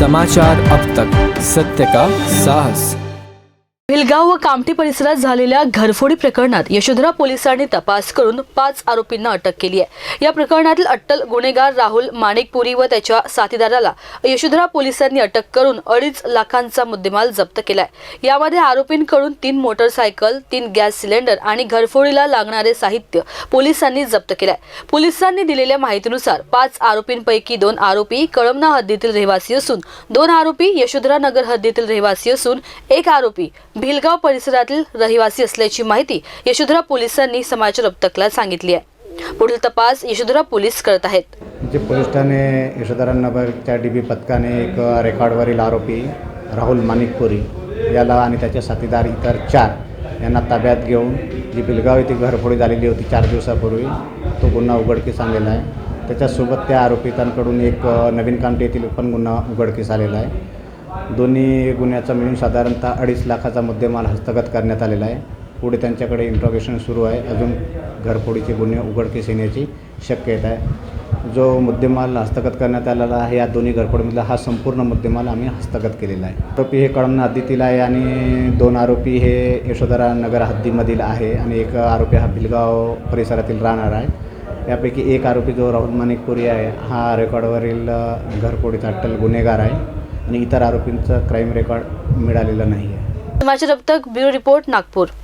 समाचार अब तक। सत्य का साहस। भिलगाव व कामठी परिसरात झालेल्या घरफोडी प्रकरणात यशोधरा पोलिसांनी तपास करून पाच आरोपींना अटक केली आहे. या प्रकरणातील अट्टल गुन्हेगार राहुल माणिकपुरी व त्याच्या साथीदाराला यशोधरा पोलिसांनी अटक करून अडीच लाखांचा मुद्देमाल जप्त केलाय. यामध्ये आरोपींकडून तीन मोटरसायकल तीन गॅस सिलेंडर आणि घरफोडीला लागणारे साहित्य पोलिसांनी जप्त केलंय. पोलिसांनी दिलेल्या माहितीनुसार पाच आरोपींपैकी दोन आरोपी कळमना हद्दीतील रहिवासी असून दोन आरोपी यशोधरा नगर हद्दीतील रहिवासी असून एक आरोपी भिलगाव परिसरातील रहिवासी असल्याची माहिती यशोधरा पोलिसांनी समाचार रक्तकला सांगितली आहे. पुढील तपास यशोधरा पोलीस करत आहेत. जे पोलीस ठाणे यशोधरानगरच्या डी बी पथकाने एक रेकॉर्डवरील आरोपी राहुल माणिकपुरी याला आणि त्याचे साथीदार इतर चार यांना ताब्यात घेऊन जी बिलगाव येथे घरफोडी झालेली होती चार दिवसापूर्वी तो गुन्हा उघडकीस आणलेला आहे. त्याच्यासोबत त्या आरोपितांकडून एक नवीन कामटे येथील पण गुन्हा उघडकीस आलेला आहे. दोन्ही गुन्ह्याचा मिळून साधारणतः अडीच लाखाचा मुद्देमाल हस्तगत करण्यात आलेला आहे. पुढे त्यांच्याकडे इंट्रोगेशन सुरू आहे. अजून घरफोडीचे गुन्हे उघडकीस येण्याची शक्यता आहे. जो मुद्देमाल हस्तगत करण्यात आलेला आहे या दोन्ही घरफोडीमधला हा संपूर्ण मुद्देमाल आम्ही हस्तगत केलेला आहे. आरोपी हे कळमना हद्दीतील आहे आणि दोन आरोपी हे यशोधरा नगर हद्दीमधील आहे आणि एक आरोपी हा भिलगाव परिसरातील राहणार आहे. यापैकी एक आरोपी जो राहुल माणिकपुरी आहे हा रेकॉर्डवरील घरफोडीचा अट्टल गुन्हेगार आहे. आणि इतर आरोपींचं क्राईम रेकॉर्ड मिळालेलं नाही आहे समाचार तक ब्युरो रिपोर्ट नागपूर.